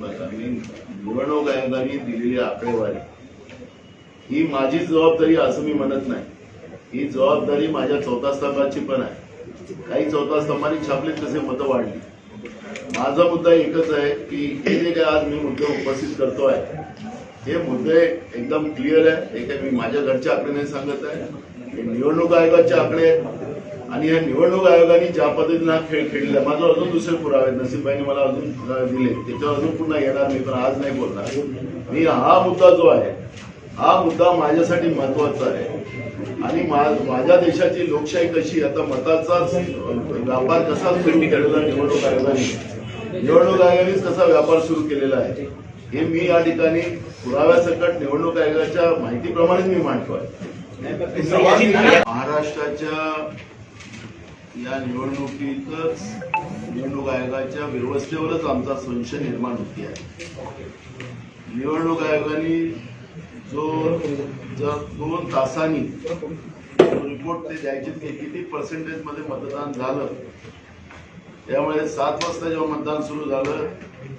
निवडणूक आयोगाने दिलेली आकडेवारी. ही माझी जबाबदारी असं मी म्हणत नाही. ही जबाबदारी माझ्या चौथा स्तंभाची पण आहे. काही चौथा स्तंभाने छापले तसे मतं वाढली. माझा मुद्दा एकच आहे की हे जे काय आज मी मुद्दे उपस्थित करतो आहे हे मुद्दे एकदम क्लिअर आहे. हे काय मी माझ्या घरच्या आकडे नाही सांगत आहे. निवडणूक आयोगाचे आकडे आहेत. आणि या निवडणूक आयोगाने ज्या पद्धतीने हा खेळ खेळलेला आहे, माझं अजून दुसरे पुरावे आहेत. नसीबबाईने मला अजून दिले. त्याच्यावर अजून पुन्हा येणार नाही पण आज नाही बोलणार. मी हा मुद्दा जो आहे हा मुद्दा माझ्यासाठी महत्त्वाचा आहे. आणि मा- माझ्या देशाची लोकशाही कशी आता मताचा व्यापार कसा सुरू केलेला निवडणूक आयोगाने? निवडणूक आयोगानेच कसा व्यापार सुरू केलेला आहे? हे मी या ठिकाणी पुराव्यासकट निवडणूक आयोगाच्या माहितीप्रमाणे मी मांडतोय. महाराष्ट्राच्या या निवडणुकीतच निवडणूक आयोगाच्या व्यवस्थेवरच आमचा संशय निर्माण होती आहे. निवडणूक आयोगाने जो जर दोन तासांनी रिपोर्ट ते द्यायचे ते किती पर्सेंटेजमध्ये मतदान झालं त्यामुळे सात वाजता जेव्हा मतदान सुरू झालं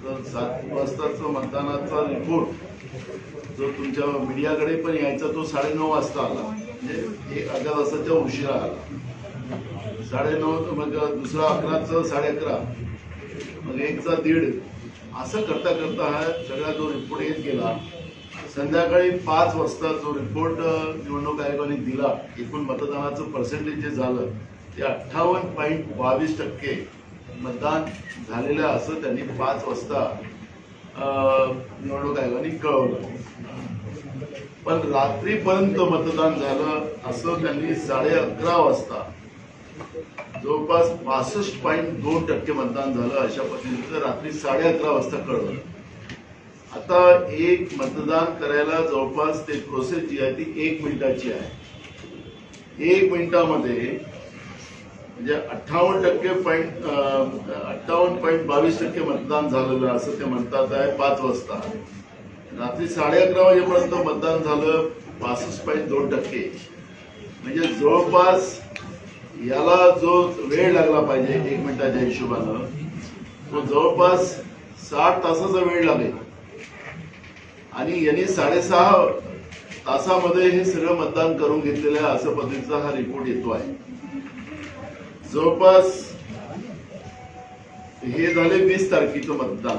तर सात वाजताचं मतदानाचा रिपोर्ट जो तुमच्या मीडियाकडे पण यायचा तो साडेनऊ वाजता आला. म्हणजे एक अर्ध्या तासाच्या उशिरा आला. साडेनऊ नऊ मग दुसरा अकराचं साडे अकरा. मग एकचा दीड. असं करता करता हा सगळा जो रिपोर्ट येत गेला संध्याकाळी पाच वाजता जो रिपोर्ट निवडणूक आयोगाने दिला एकूण मतदानाचं पर्सेंटेज जे झालं ते अठ्ठावन्न पॉईंट बावीस टक्के मतदान झालेलं असं त्यांनी पाच वाजता निवडणूक आयोगाने कळवलं. पण रात्रीपर्यंत मतदान झालं असं त्यांनी साडे अकरा वाजता जवळपास बासष्ट पॉईंट दोन टक्के मतदान झालं अशा पद्धतीचं रात्री साडे अकरा वाजता कळवलं. आता एक मतदान करायला जवळपास ते प्रोसेस जी आहे ती एक मिनिटाची आहे. एक मिनिटामध्ये म्हणजे अठ्ठावन्न टक्के पॉईंट अठ्ठावन्न पॉईंट बावीस टक्के मतदान झालेलं असं ते म्हणतात आहे पाच वाजता. रात्री साडे अकरा वाजेपर्यंत मतदान झालं बासष्ट पॉईंट दोन टक्के. म्हणजे जवळपास याला जो वेळ लागला पाहिजे एक मिनिटाच्या हिशोबानं तो जवळपास साठ तासाचा वेळ लागेल. आणि यांनी साडेसहा तासामध्ये हे सगळं मतदान करून घेतलेलं आहे असं पद्धतीचा हा रिपोर्ट येतो आहे. जवळपास हे झाले वीस तारखेचं मतदान.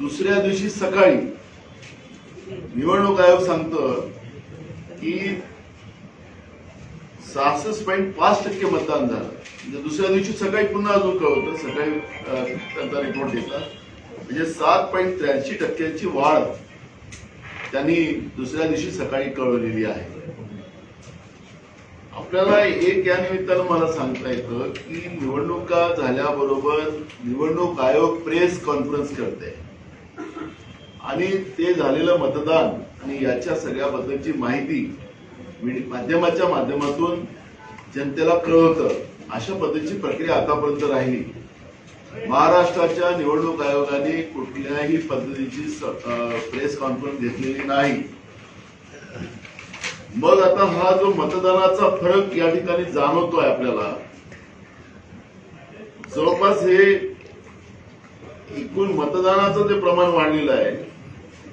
दुसऱ्या दिवशी सकाळी निवडणूक आयोग सांगतं की सहासष्ट पॉईंट पाच टक्के मतदान झालं. म्हणजे दुसऱ्या दिवशी सकाळी पुन्हा अजून कळवतं सकाळी त्यांचा रिपोर्ट देतात. म्हणजे सात पॉईंट त्र्याऐंशी टक्क्यांची वाढ त्यांनी दुसऱ्या दिवशी सकाळी कळवलेली आहे. आपल्याला एक या निमित्तानं मला सांगता येतं की निवडणुका झाल्याबरोबर निवडणूक आयोग प्रेस कॉन्फरन्स करते. आणि ते झालेलं मतदान आणि याच्या सगळ्याबद्दलची माहिती माध्यमाच्या माध्यमातून जनतेला कळवतं अशा पद्धतीची प्रक्रिया आतापर्यंत राहिली. महाराष्ट्राच्या निवडणूक आयोगाने कुठल्याही पद्धतीची प्रेस कॉन्फरन्स घेतलेली नाही. मग आता हा जो मतदानाचा फरक या ठिकाणी जाणवतोय आपल्याला. जवळपास हे एकूण मतदानाचं जे प्रमाण वाढलेलं आहे.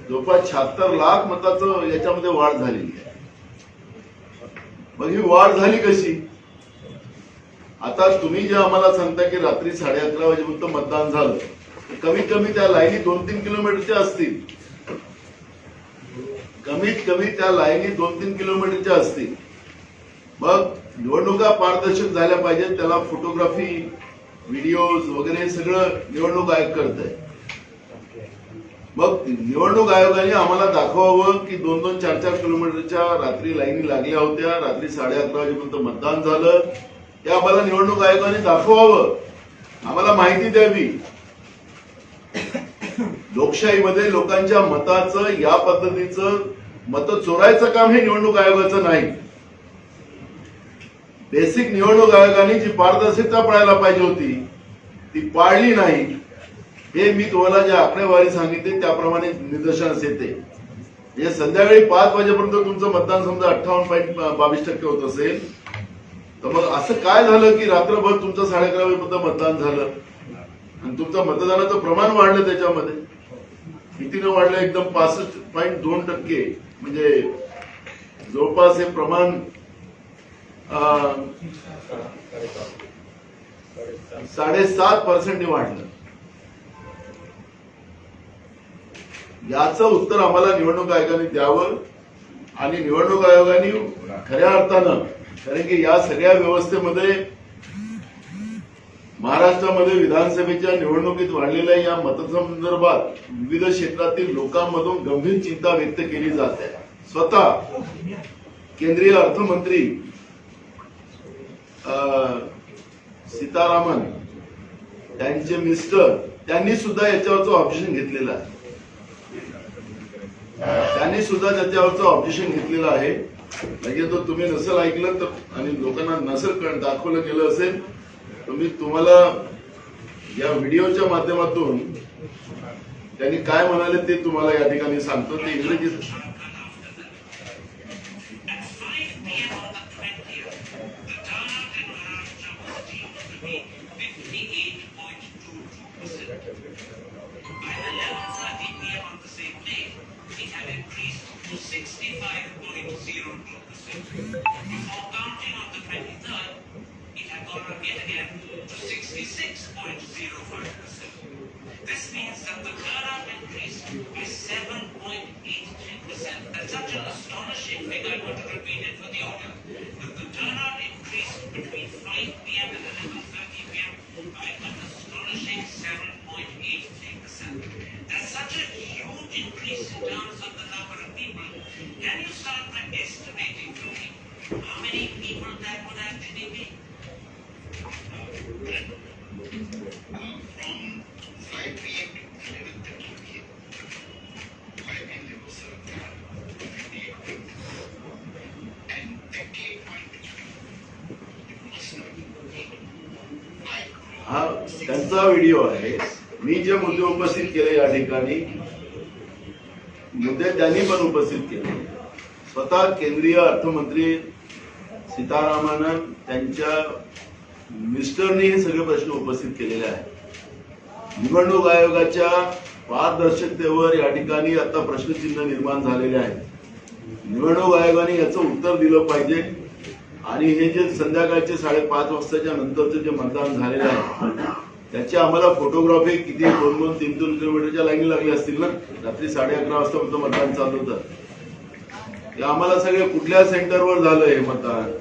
जवळपास शहात्तर लाख मताचं याच्यामध्ये वाढ झालेली आहे. मग ही वाढ झाली कशी? आता तुम्ही जे आम्हाला सांगता की रात्री साडे अकरा वाजेपर्यंत मतदान झालं तर कमीत कमी त्या लाईनी दोन तीन किलोमीटरच्या असतील. कमीत कमी त्या लाईनी दोन तीन किलोमीटरच्या असतील. मग निवडणुका पारदर्शक झाल्या पाहिजेत त्याला फोटोग्राफी व्हिडिओज वगैरे सगळं निवडणूक आयोग करत आहे मग निवडणूक आयोगाने आम्हाला दाखवावं की दोन दोन चार चार किलोमीटरच्या रात्री लाईनी लागल्या होत्या रात्री साडे अकरा वाजेपर्यंत मतदान झालं. हे आम्हाला निवडणूक आयोगाने दाखवावं. आम्हाला माहिती द्यावी लोकशाहीमध्ये लोकांच्या मताचं या पद्धतीचं मत चोरायचं काम हे निवडणूक आयोगाचं नाही. बेसिक निवडणूक आयोगाने जी पारदर्शकता पाळायला पाहिजे होती ती पाळली नाही. हे मी तुम्हाला जे आकडेवारी सांगितली त्याप्रमाणे निदर्शनास येते. म्हणजे संध्याकाळी पाच वाजेपर्यंत तुमचं मतदान समजा अठ्ठावन्न पॉईंट बावीस टक्के होत असेल तर मग असं काय झालं की रात्रभर तुमचं साडे अकरा वाजेपर्यंत मतदान झालं? आणि तुमचं मतदानाचं प्रमाण वाढलं त्याच्यामध्ये. कितीनं वाढलं? एकदम पासष्ट पॉईंट दोन टक्के. म्हणजे जवळपास हे प्रमाण साडेसात पर्सेंटने वाढलं. याचं उत्तर आम्हाला निवडणूक आयोगाने द्यावं आणि निवडणूक आयोगाने खऱ्या अर्थानं कारण की या सगळ्या व्यवस्थेमध्ये महाराष्ट्रामध्ये विधानसभेच्या निवडणुकीत वाढलेल्या या मतसंदर्भात विविध क्षेत्रातील लोकांमधून गंभीर चिंता व्यक्त केली जात. आहे स्वतः केंद्रीय अर्थमंत्री अं, सीतारामन त्यांचे मिस्टर त्यांनी सुद्धा याच्यावरचं ऑप्शन घेतलेलं आहे. त्यांनी सुद्धा त्याच्यावरचं ऑब्जेक्शन घेतलेलं आहे. म्हणजे तो तुम्ही नसेल ऐकलं तर आणि लोकांना नसेल कळ- दाखवलं गेलं असेल तर मी तुम्हाला या व्हिडिओच्या माध्यमातून त्यांनी काय म्हणाले ते तुम्हाला या ठिकाणी सांगतो. ते इंग्रजीत त्यांचा व्हिडिओ आहे. मी जे मुद्दे उपस्थित केले या ठिकाणी मुद्दे त्यांनी पण उपस्थित केले. स्वतः केंद्रीय अर्थमंत्री सीतारामन त्यांच्या मिस्टरनी हे सगळे प्रश्न उपस्थित केलेले आहेत. निवडणूक आयोगाच्या पारदर्शकतेवर या ठिकाणी आता प्रश्नचिन्ह निर्माण झालेले आहेत. निवडणूक आयोगाने याचं उत्तर दिलं पाहिजे. आणि हे जे संध्याकाळचे साडेपाच वाजताच्या नंतरचं जे मतदान झालेलं आहे त्याची आम्हाला फोटोग्राफी किती दोन दोन तीन दोन किलोमीटरच्या लाईन लागल्या असतील ना? रात्री साडे अकरा वाजता मतदान चालू होतं. ते आम्हाला सगळे कुठल्या सेंटरवर झालं हे मतदान?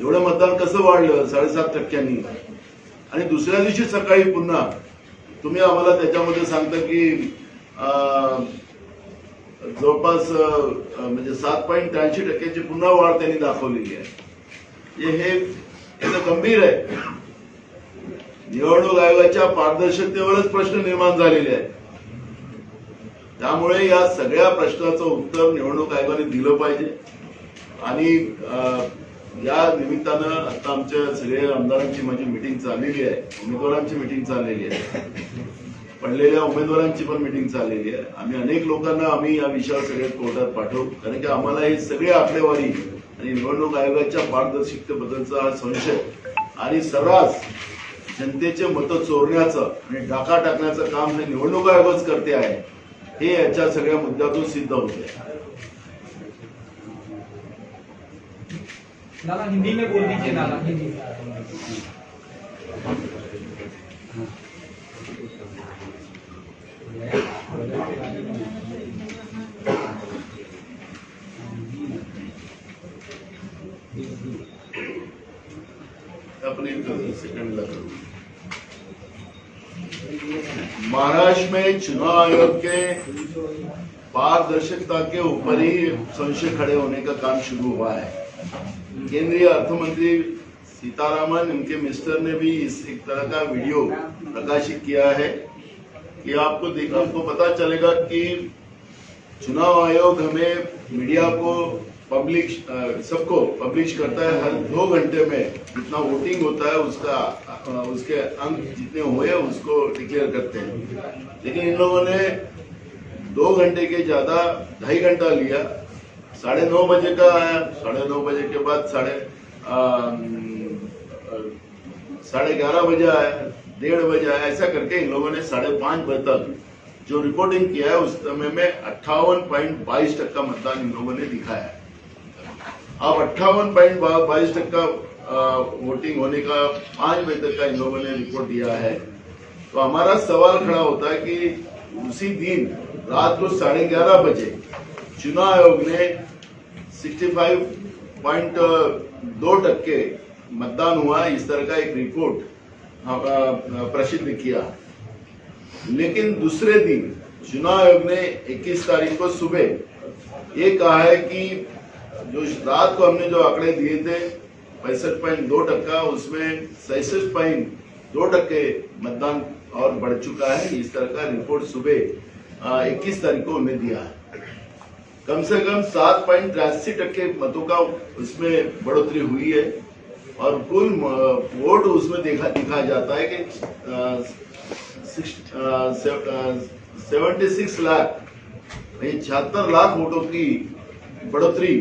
एवढं मतदान कसं वाढलं? साडेसात टक्क्यांनी. आणि दुसऱ्या दिवशी सकाळी पुन्हा तुम्ही आम्हाला त्याच्यामध्ये सांगता की जवळपास म्हणजे सात पॉईंट त्र्याऐंशी टक्क्याची पुन्हा वाढ त्यांनी दाखवलेली आहे. हे गंभीर आहे. निवडणूक आयोगाच्या पारदर्शकतेवरच प्रश्न निर्माण झालेले आहेत. त्यामुळे या सगळ्या प्रश्नाचं उत्तर निवडणूक आयोगाने दिलं पाहिजे. आणि या निमित्तानं आता आमच्या सगळ्या आमदारांची माझी मिटिंग चाललेली आहे. उमेदवारांची मिटिंग चाललेली आहे. पडलेल्या उमेदवारांची पण मिटिंग चाललेली आहे. आम्ही अनेक लोकांना आम्ही या विषयावर सगळे कोर्टात पाठवू. कारण की आम्हाला हे सगळे आकडेवारी आणि निवडणूक आयोगाच्या पारदर्शकतेबद्दलचा हा संशय आणि सर्रास जनतेचे मतं चोरण्याचं आणि डाका टाकण्याचं काम हे निवडणूक आयोगच करते आहे. हे याच्या सगळ्या मुद्द्यातून सिद्ध होते. हिंदी में बोल दीजिए हिंदी. अपन सेकंड लगा महाराष्ट्र में चुनाव आयोग के पारदर्शकता के ऊपर ही संशय खड़े होने का काम शुरू हुआ है। केंद्रीय अर्थमंत्री सीतारामन उनके मिस्टर ने भी इस एक तरह का वीडियो प्रकाशित किया है कि आपको देख आपको पता चलेगा कि चुनाव आयोग हमें मीडिया को पब्लिक सबको पब्लिश करता है हर दो घंटे में जितना वोटिंग होता है उसका उसके अंक जितने हुए उसको डिक्लेयर करते हैं। लेकिन इन लोगों ने दो घंटे के ज़्यादा ढाई घंटा लिया। साढ़े नौ बजे का आया साढ़े नौ बजे के बाद साढ़े अ, अ, साढ़े ग्यारह बजे आया डेढ़ बजे आया ऐसा करके इन लोगों ने साढ़े पाँच बजे तक जो रिपोर्टिंग किया है उस समय में अट्ठावन पॉइंट बाईस टक्का मतदान इन लोगों ने दिखाया है। अब अट्ठावन पॉइंट बाईस टक्का अ, वोटिंग होने का पाँच बजे तक का इन लोगों ने रिपोर्ट दिया है। तो हमारा सवाल खड़ा होता है कि उसी दिन रात को साढ़े ग्यारह बजे चुनाव आयोग ने 65 पॉइंट दो टक्के मतदान हुआ इस तरह का एक रिपोर्ट प्रसिद्ध किया। लेकिन दूसरे दिन चुनाव आयोग ने 21 तारीख को सुबह ये कहा है कि जो रात को हमने जो आंकड़े दिए थे, पैंसठ पॉइंट दो टक्का, उसमें सैसठ पॉइंट दो टक्के मतदान और बढ़ चुका है। इस तरह का रिपोर्ट सुबह इक्कीस तारीख को उन्हें दिया है। कम से कम सात पॉइंट तिरासी टक्के मतों का उसमें बढ़ोतरी हुई है और कुल वोट उसमें देखा, दिखाया जाता है कि सेवेंटी सिक्स लाख छिहत्तर लाख वोटों की बढ़ोतरी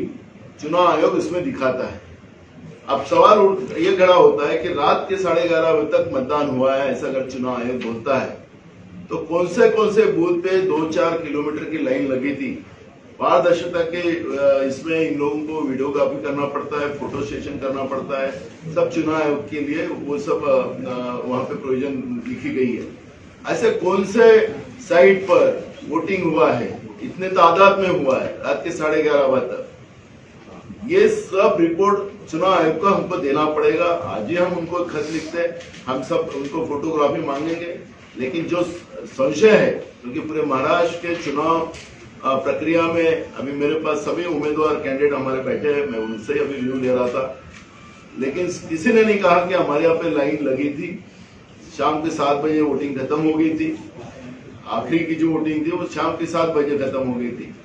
चुनाव आयोग इसमें दिखाता है। अब सवाल ये खड़ा होता है कि रात के साढ़े ग्यारह बजे तक मतदान हुआ है ऐसा अगर चुनाव आयोग बोलता है तो कौन से कौन से बूथ पे दो चार किलोमीटर की लाइन लगी थी? पारदर्शिता के इसमें इन लोगों को वीडियोग्राफी करना पड़ता है फ़ोटो सेशन करना पड़ता है सब चुनाव आयोग के लिए वो सब अ, पे प्रोविज़न लिखी गई है। ऐसे कौन से साइट पर वोटिंग हुआ है? इतने तादाद में हुआ है? रात के साढ़े ग्यारह बजे तक। ये सब रिपोर्ट चुनाव आयोग को हमको देना पड़ेगा। आज ही हम उनको खत लिखते हैं। हम सब उनको फोटोग्राफी मांगेंगे। लेकिन जो संशय है, क्योंकि तो पूरे महाराष्ट्र के चुनाव प्रक्रिया में अभी मेरे पास सभी उम्मीदवार कैंडिडेट हमारे बैठे हैं। मैं उनसे अभी व्यू ले रहा था। लेकिन किसी ने नहीं कहा कि हमारे यहाँ पे लाइन लगी थी। शाम के सात बजे वोटिंग खत्म हो गई थी। आखिरी की जो वोटिंग थी, वो शाम के सात बजे खत्म हो गई थी।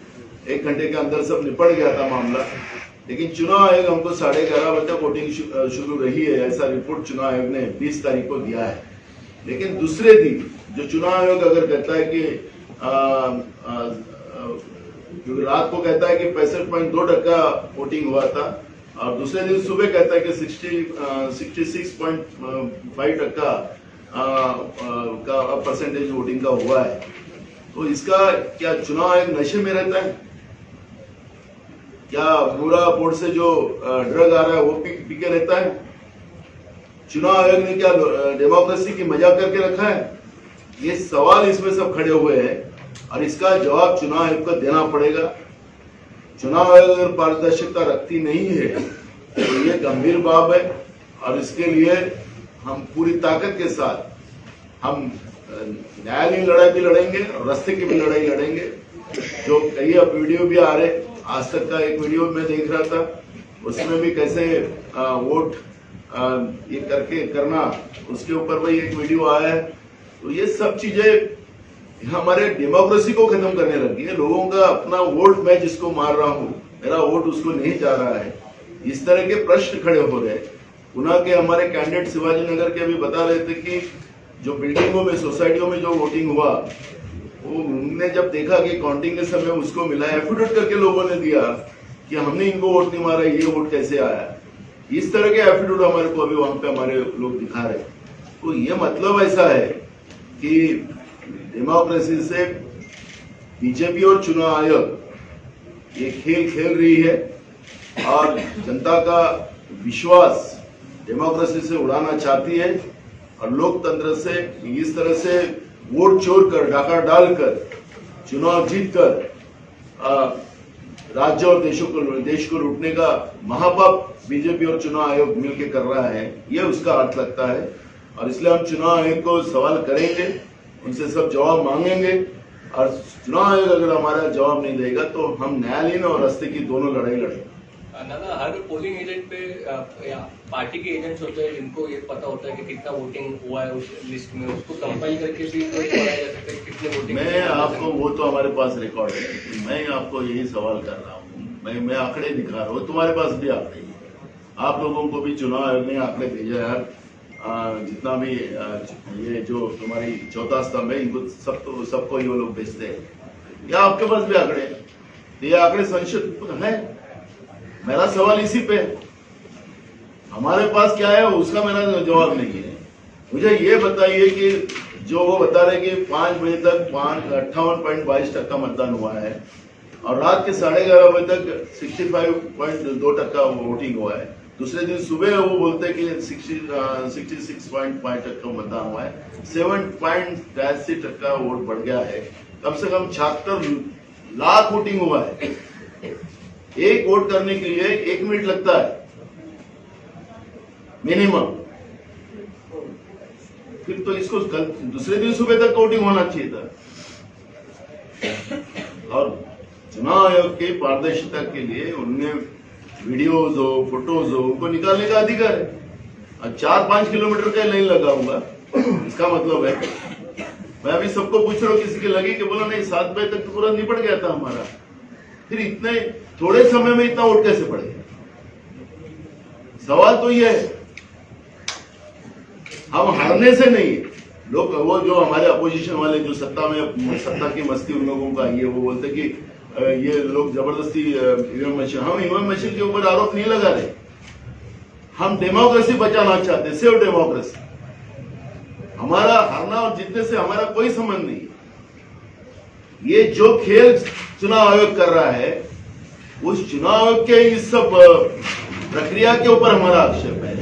एक घंटे के अंदर सब निपट गया था मामला। लेकिन चुनाव आयोग हमको साढ़े ग्यारह बजे तक वोटिंग शुरू रही है, ऐसा रिपोर्ट चुनाव आयोग ने बीस तारीख को दिया है। लेकिन दूसरे दिन जो चुनाव आयोग अगर कहता है कि रात को कहता है कि पैंसठ पॉइंट दो टक्का वोटिंग हुआ था, और दूसरे दिन सुबह कहता है कि sixty sixty six point five टक्का का परसेंटेज वोटिंग का हुआ है। तो इसका क्या चुनाव आयोग नशे में रहता है? क्या पूरा बोर्ड से जो ड्रग आ रहा है, वो पीके रहता है। चुनाव आयोग ने क्या डेमोक्रेसी की मज़ाक करके रखा है? ये सवाल इसमें सब खड़े हुए हैं और इसका जवाब चुनाव आयोग को देना पड़ेगा। चुनाव आयोग अगर पारदर्शिता रखती नहीं है तो ये गंभीर बाब है और इसके लिए हम पूरी ताकत के साथ हम न्यायालयीन लड़ाई भी लड़ेंगे और रास्ते की भी लड़ाई लड़ेंगे। जो कई अब वीडियो भी आ रहे आज तक का एक वीडियो मैं देख रहा था उसमें भी कैसे अ, वोट अ, ये करके करना उसके ऊपर भी एक वीडियो आया है। तो ये सब चीज़ें हमारे डेमोक्रेसी को खत्म करने लगी है। लोगों का अपना वोट मैं जिसको मार रहा हूँ मेरा वोट उसको नहीं जा रहा है। इस तरह के प्रश्न खड़े हो रहे गुना के हमारे कैंडिडेट शिवाजी नगर के अभी बता रहे थे कि जो बिल्डिंगों में सोसाइटियों में जो वोटिंग हुआ वो उनने जब देखा कि काउंटिंग के समय उसको मिला एफिडेविट करके लोगों ने दिया कि हमने इनको वोट नहीं मारा, ये वोट कैसे आया? इस तरह के एफिडेविट हमारे को अभी वहाँ पे हमारे लोग दिखा रहे तो ये मतलब ऐसा है कि डेमोक्रेसी से बीजेपी और चुनाव आयोग, ये खेल खेल रही है और जनता का विश्वास डेमोक्रेसी से उड़ाना चाहती है और लोकतंत्र से इस तरह से वोट चोर कर डाका डालकर, चुनाव जीतकर राज्य और देशों को, देश को लूटने का महापाप बीजेपी और चुनाव आयोग मिलकर कर रहा है यह उसका अर्थ लगता है। और इसलिए हम चुनाव आयोग को सवाल करेंगे, उनसे सब जवाब मांगेंगे। और चुनाव आयोग अगर हमारा जवाब नहीं देगा तो हम न्यायालयीन और रास्ते की दोनों लड़ाई लड़ेंगे। दादा हर पोलिंग एजेंट पे या पार्टी के एजेंट्स होते हैं जिनको ये पता होता है कि कितना वोटिंग हुआ है उस लिस्ट में उसको कंपाइल करके भी है कितने वोटिंग मैं आपको वो तो हमारे पास रिकॉर्ड है मैं आपको यही सवाल कर रहा हूँ। मैं मैं आंकड़े दिखा रहा हूँ तुम्हारे पास भी आंकड़े ही। आप लोगों को भी चुनाव आयोग ने आंकड़े भेजे आ, जितना भी ये जो तुम्हारी चौथा स्तंभ है इनको सब तो सबको ये लोग भेजते हैं। या आपके पास भी आंकड़े तो ये आंकड़े संशोधित है? मेरा सवाल इसी पे हमारे पास क्या है, उसका मेरा जवाब नहीं है। मुझे ये बताइए कि जो वो बता रहे कि पाँच बजे तक पाँच, अट्ठावन पॉइंट बाईस टक्का मतदान हुआ है और रात के साढ़े ग्यारह बजे तक सिक्सटी फाइव पॉइंट दो टक्का वोटिंग हुआ है। दूसरे दिन सुबह वो बोलते हैं कि sixty sixty six point five टक्का मतदान हुआ है। सेवन पॉइंट तिरासी टक्का वोट बढ़ गया है। कम से कम छिहत्तर लाख वोटिंग हुआ है। एक वोट करने के लिए एक मिनट लगता है। मिनिमम फिर तो इसको दूसरे दिन सुबह तक वोटिंग होना चाहिए था। और चुनाव आयोग के पारदर्शिता के लिए उनने वीडियोज़ हो फ़ोटोज़ हो, उनको निकालने का अधिकार है। और चार पाँच किलोमीटर का लाइन लगाऊँगा। इसका मतलब है, मैं अभी सबको पूछ रहा हूँ, किसी के लगे कि बोला, नहीं, सात बजे तक तो पूरा निपट गया था हमारा। फिर इतने थोड़े समय में इतना वोट कैसे पड़ गया। सवाल तो यह है, हम हारने से नहीं, लोग वो जो हमारे अपोजिशन वाले जो सत्ता में, सत्ता की मस्ती उन लोगों का, ये वो बोलते कि ये लोग ज़बरदस्ती ईवीएम मशीन हम ईवीएम मशीन के ऊपर आरोप नहीं लगा रहे। हम डेमोक्रेसी बचाना चाहते सेव डेमोक्रेसी हमारा हारना और जीतने से हमारा कोई संबंध नहीं ये जो खेल चुनाव आयोग कर रहा है उस चुनाव के इस सब प्रक्रिया के ऊपर हमारा आक्षेप है।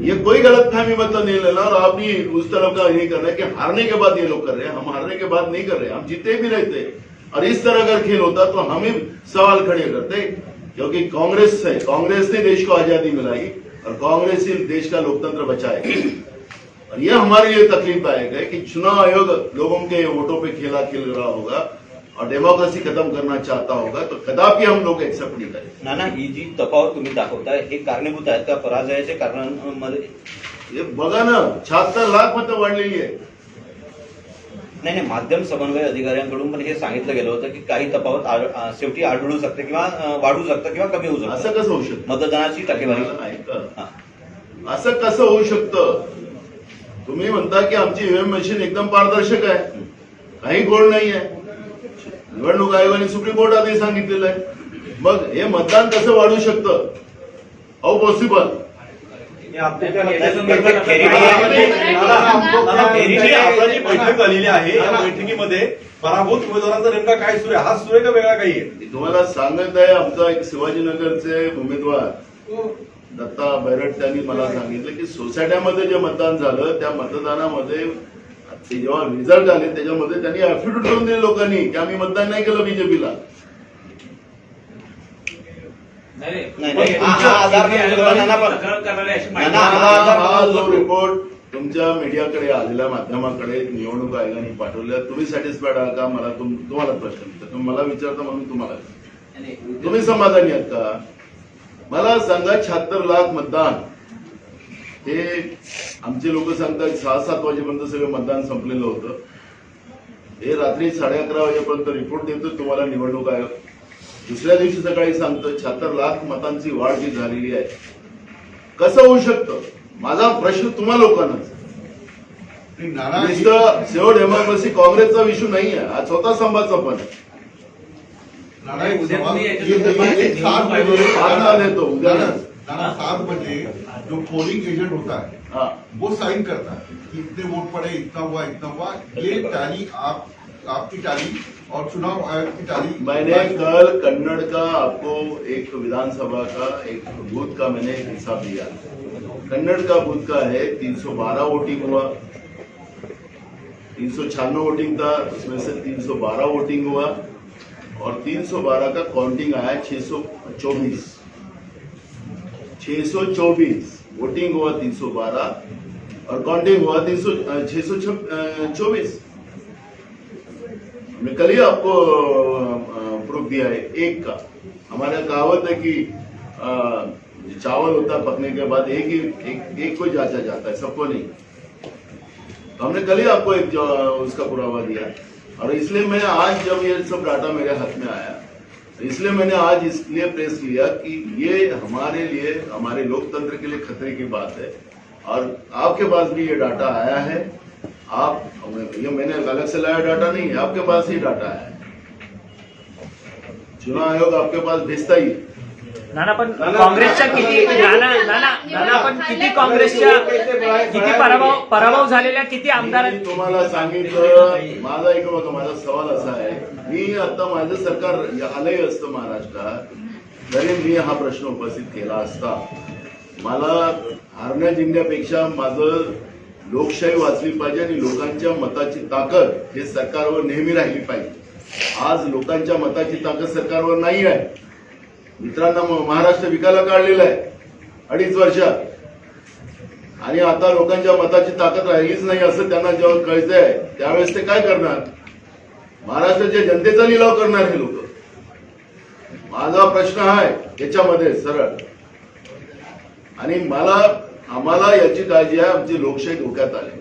ये कोई गलत फहमी मतलब नहीं लेना और आप भी उस तरफ़ का नहीं करना है कि हारने के बाद ये लोग कर रहे हैं। हम हारने के बाद नहीं कर रहे, हम जीते भी रहते और इस तरह अगर खेल होता तो हम ही सवाल खड़े करते, क्योंकि कांग्रेस से कांग्रेस ने देश को आज़ादी मिलाई, और कांग्रेस ही देश का लोकतंत्र बचाएगी और यह हमारे लिए तकलीफ़ आएगा कि चुनाव आयोग लोगों के वोटों पे खेला खेल रहा होगा। और डेमोक्रेसी खत्म करना चाहता होगा तो कदापि हम लोग एक्सेप्ट नहीं करेंगे। नाना ही जी तफावत तुम्ही दाखवताय हे। कारणीभूत आहेत का पराजयाच्या कारणांमध्ये हे बघा ना शहात्तर लाख मतं वाढलेली आहे नाही नाही माध्यम समन्वय अधिकाऱ्यांकडून पण हे सांगितलं गेलं होतं की काही तफावत आढ- शेवटी आढळू शकते किंवा अं, वाढू शकतं किंवा कमी होऊ असं शकतं कसं होऊ शकतं? मतदानाची टक्केवारी. ऐका. हा. असं कसं होऊ शकतं? तुम्ही म्हणता की आमची ईव्हीएम मशीन एकदम पारदर्शक आहे. काही गोड नाही आहे निवडणूक आयोगाने सुप्रीम कोर्ट आधी सांगितलेलं आहे मग हे मतदान कसं वाढू शकतं अहो पॉसिबल जी बैठक झालेली आहे या बैठकीमध्ये पराभूत उमेदवारांचा नेमका काय सुरू आहे हा सुरू आहे का वेगळा काही आहे तुम्हाला सांगत आहे आमचा एक शिवाजीनगरचे उमेदवार दत्ता बैरट त्यांनी मला सांगितलं की सोसायट्यामध्ये जे मतदान झालं त्या मतदानामध्ये ते जेव्हा रिझल्ट आले त्याच्यामध्ये त्यांनी अफिडेव्हिट करून दिले लोकांनी की आम्ही मतदान नाही केलं बीजेपीला. हा- हा हा- हा हा रिपोर्ट तुमच्या मीडियाकडे आलेल्या माध्यमाकडे निवडणूक आयोगाने पाठवलेला तुम्ही सॅटिस्फाईड आहात का? मला तुम- तुम्हाला प्रश्न विचारतो तुम्ही मला विचारता म्हणून तुम्हाला. तुम्ही समाधानी आहात का? मला सांगा शहात्तर लाख मतदान हे आमचे लोक सांगतात सहा सात वाजेपर्यंत सगळं मतदान संपलेलं होतं हे रात्री साडे अकरा वाजेपर्यंत रिपोर्ट देतो तुम्हाला निवडणूक आयोग दुसऱ्या दिवशी सकाळी सांगतं शहात्तर लाख मतांची वाढ जी झालेली आहे कसं होऊ शकतं माझा प्रश्न तुम्हा लोकांनाच सेव डेमोक्रेसी काँग्रेसचा विषय नाही आहे हा स्वतः संभाचा पण उद्या सात बजे जो पोलिंग एजेंट होता है हा। वो साइन करता है कि इतने वोट पड़े इतना हुआ इतना हुआ। ये टैली आप आपकी टैली और चुनाव आयोग की टैली मैंने कल कन्नड़ का आपको एक विधानसभा का एक बूथ का मैंने हिसाब दिया। कन्नड़ का बूथ का है 312 वोटिंग हुआ। तीन सौ छियानवे वोटिंग था उसमें से 312 वोटिंग हुआ। और 312 का काउंटिंग आया 624 624 वोटिंग हुआ 312 और काउंटिंग हुआ 300 छह सौ चौबीस। मैं कल ही आपको प्रूफ दिया है एक का। हमारे कहावत है कि चावल होता है पकने के बाद एक ही एक, एक को जांचा जाता है सबको नहीं। तो हमने कल ही आपको एक उसका पुरावा दिया। और इसलिए मैं आज जब ये सब डाटा मेरे हाथ में आया इसलिए मैंने आज इसलिए प्रेस लिया कि ये हमारे लिए, हमारे लोकतंत्र के लिए खतरे की बात है। और आपके पास भी ये डाटा आया है। आप ये मैंने अलग से लाया डाटा नहीं है आपके पास ही डाटा है। चुनाव आयोग आपके पास भेजता ही है। नाना पण काँग्रेसच्या किती नाना नाना नाना पण किती काँग्रेसच्या किती पराभव पराभव झालेल्या किती आमदार तुम्हाला सांगितलं माझा एक बघा माझा सवाल असा आहे. मी आता माझं सरकार आलंय असतं महाराष्ट्रात तरी मी हा प्रश्न उपस्थित केला असता. मला हारण्या जिंकण्यापेक्षा माझं लोकशाही वाचली पाहिजे आणि लोकांच्या मताची ताकद हे सरकारवर नेहमी राहिली पाहिजे. आज लोकांच्या मताची ताकद सरकारवर नाही आहे मित्रांनो महाराष्ट्र विकायला काढलेला आहे. अडीच वर्षात आणि आता लोकांच्या मताची ताकद राहिलीच नाही असं त्यांना जेव्हा कळतंय त्यावेळेस ते काय करणार? महाराष्ट्राच्या जनतेचा लिलाव करणार हे लोक. माझा प्रश्न आहे याच्यामध्ये सरळ. आणि मला आम्हाला याची काळजी आहे आमची लोकशाही धोक्यात आली.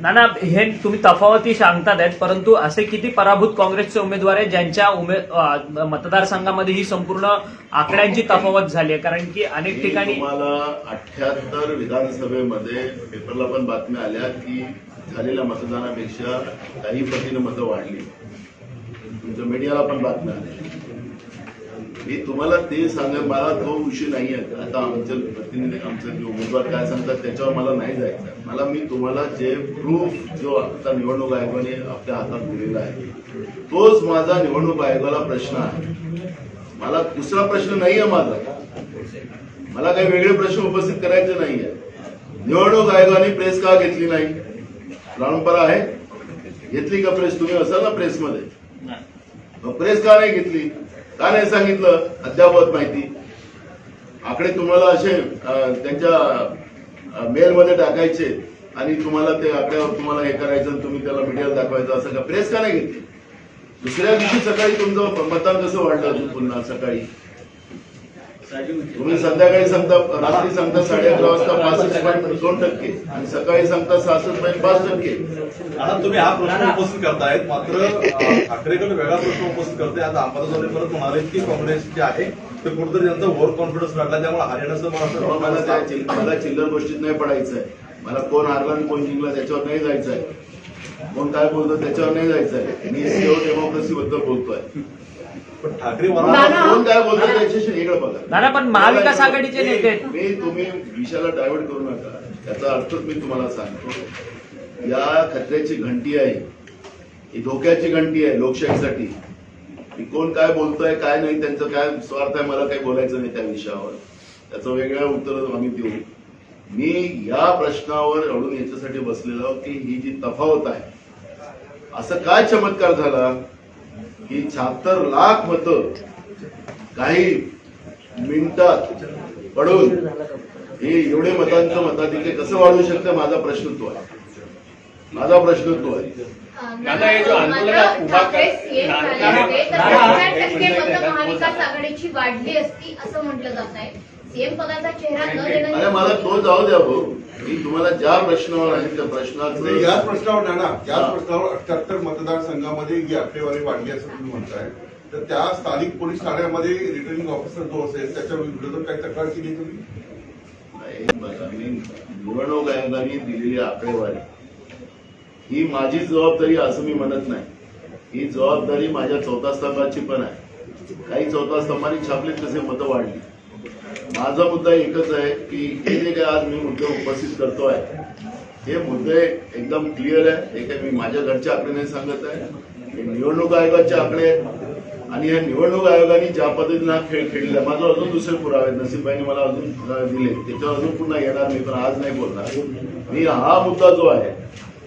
नाना हे तुम्ही तफावती सांगतात आहेत परंतु असे किती पराभूत काँग्रेसचे उमेदवार आहेत ज्यांच्या उमे मतदारसंघामध्ये ही संपूर्ण आकड्यांची तफावत झाली आहे. कारण की अनेक ठिकाणी तुम्हाला अठ्याहत्तर विधानसभेमध्ये पेपरला पण बातम्या आल्या की झालेल्या मतदानापेक्षा काही पटीनं मतं वाढली. तुमच्या मीडियाला पण बातम्या आल्या. मी तुम्हाला ते सांगा मला तो विषय नाही आहे आता आमचे प्रतिनिधी आमचे जे उमेदवार काय सांगतात त्याच्यावर मला नाही जायचं आहे. मला मी तुम्हाला जे प्रूफ जो आता निवडणूक आयोगाने आपल्या हातात दिलेला आहे तोच माझा निवडणूक आयोगाला प्रश्न आहे. मला दुसरा प्रश्न नाही आहे माझा. मला काही वेगळे प्रश्न उपस्थित करायचे नाहीये. निवडणूक आयोगाने प्रेस का घेतली नाही? परंपरा आहे. घेतली का प्रेस तुम्ही असाल ना प्रेसमध्ये प्रेस का नाही घेतली? का नाही सांगितलं? अद्यावत माहिती. आकडे तुम्हाला असे त्यांच्या मेलमध्ये टाकायचे आणि तुम्हाला ते आकड्यावर तुम्हाला हे करायचं आणि तुम्ही त्याला मीडियाला दाखवायचं असं का? प्रेस का नाही घेतली? दुसऱ्या दिवशी सकाळी तुमचं मतदान कसं वाढलं पुन्हा सकाळी? तुम्ही संध्याकाळी सांगता रात्री सांगता साडे अकरा वाजता पासष्ट पॉईंट दोन टक्के. आणि सकाळी सांगता सहासष्ट पॉईंट पाच टक्के. आता तुम्ही हा प्रश्न उपस्थित करतायत मात्र ठाकरेकडे वेगळा प्रश्न उपस्थित करते. आता अंबादासोबत परत म्हणाले की काँग्रेस जे आहे ते कुठेतरी त्यांचा ओव्हर कॉन्फिडन्स वाटला त्यामुळे हरियाणाचं मला मला चिल्लर गोष्टीत नाही पडायचं आहे मला कोण हारला आणि कोण जिंकला त्याच्यावर नाही जायचं आहे कोण काय बोलतो त्याच्यावर नाही जायचं आहे मी सीओ डेमोक्रेसी बद्दल बोलतोय. पण ठाकरे मला कोण काय बोलतो त्याच्याशी वेगळं बघा नाना, पण महाविकास आघाडीचे नेते आहेत. मी मी विषयाला डायव्हर्ट करू नका. त्याचा अर्थच मी तुम्हाला सांगतो. या खतऱ्याची घंटी आहे. ही धोक्याची घंटी आहे लोकशाहीसाठी. की कोण काय बोलतोय काय नाही त्यांचं काय स्वार्थ आहे मला काही बोलायचं नाही त्या विषयावर. त्याचं वेगळं उत्तर आम्ही देऊ. मी या प्रश्नावर अडून याच्यासाठी बसलेलो की ही जी तफावत आहे असं काय चमत्कार झाला? की शहात्तर लाख मतं काही मिनिटात पडून हे एवढे मतांचं मताधिक्य कसं वाढू शकतं माझा प्रश्न तो आहे. माझा प्रश्न तो आहे. दादा, हे जो आंदोलन उभा काँग्रेस महाविकास आघाडीची वाढली असती असं म्हटलं जात आहे. सीएम पदाचा चेहरा न देणं अरे मला तो जाऊ द्या भाऊ. मी तुम्हाला ज्या प्रश्नावर आहे त्या नाही, प्रश्नाचं याच प्रश्नावर ना. ना हा. याच प्रश्नावर अठ्याहत्तर मतदारसंघामध्ये जी आकडेवारी वाढली असं तुम्ही म्हणताय. तर त्या स्थानिक पोलीस ठाण्यामध्ये रिटर्निंग ऑफिसर जो असेल त्याच्या विरोधात काही तक्रार केली तुम्ही? नाही, बघा, मी निवडणूक आयोगाने दिलेली आकडेवारी ही माझी जबाबदारी असं मी म्हणत नाही. ही जबाबदारी माझ्या चौथा स्तंभाची पण आहे. काही चौथा स्तंभाने छापले कसे मतं वाढली. माझा मुद्दा एकच आहे की हे जे काय आज मी मुद्दे उपस्थित करतो आहे हे मुद्दे एकदम क्लिअर आहे. हे काय मी माझ्या घरच्या आकडे नाही सांगत आहे. हे निवडणूक आयोगाचे आकडे आहेत. आणि या निवडणूक आयोगाने ज्या पद्धतीने हा खेळ खेळलेला आहे, माझं अजून दुसरे पुरावे नसीबाईने मला अजून पुरावे दिले त्याच्यावर अजून पुन्हा येणार मी पण आज नाही बोलणार. मी हा मुद्दा जो आहे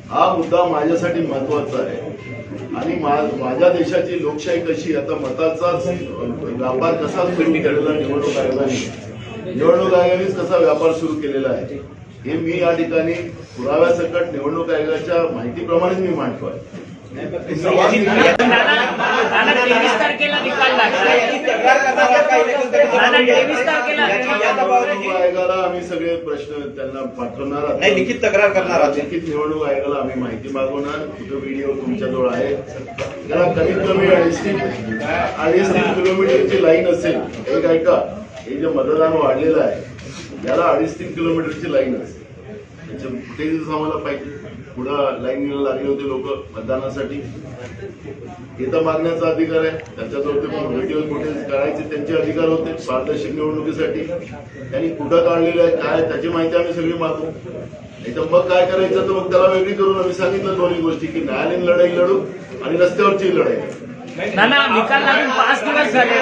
हा मुद्दा माझ्यासाठी महत्त्वाचा आहे. आणि माझ्या देशाची लोकशाही कशी आता मताचा व्यापार कसा सुरू केलेला निवडणूक आयोगाने? निवडणूक आयोगानेच कसा व्यापार सुरू केलेला आहे? हे मी या ठिकाणी पुराव्यासकट निवडणूक आयोगाच्या माहितीप्रमाणेच मी मांडतो आहे निवडणूक आयोगाला आम्ही सगळे प्रश्न त्यांना पाठवणार नाही, लिखित तक्रार करणार लिखित निवडणूक आयोगाला आम्ही माहिती मागवणार. कुठं व्हिडिओ तुमच्याजवळ आहे. त्याला कमीत कमी अडीच तीन अडीच तीन किलोमीटरची लाईन असेल. एक ऐका हे जे मतदान वाढलेलं आहे याला अडीच तीन किलोमीटरची लाईन असेल. त्याचे फुटेजेस आम्हाला पाहिजे. पुढं लाईन लागले होते लोक मतदानासाठी. इथं मागण्याचा अधिकार आहे. त्यांच्याजवळ ते व्हिडिओ फुटेज काढायचे त्यांचे अधिकार होते. पारदर्शक निवडणुकीसाठी. त्यांनी कुठं काढलेलं आहे काय त्याची माहिती आम्ही सगळी मागू. नाही तर मग काय करायचं तर मग त्याला वेगळी करून आम्ही सांगितलं दोन्ही गोष्टी की न्यायालयीन लढाई लढू आणि रस्त्यावरची लढाई. नाना निकाल लागून पाच दिवस झाले.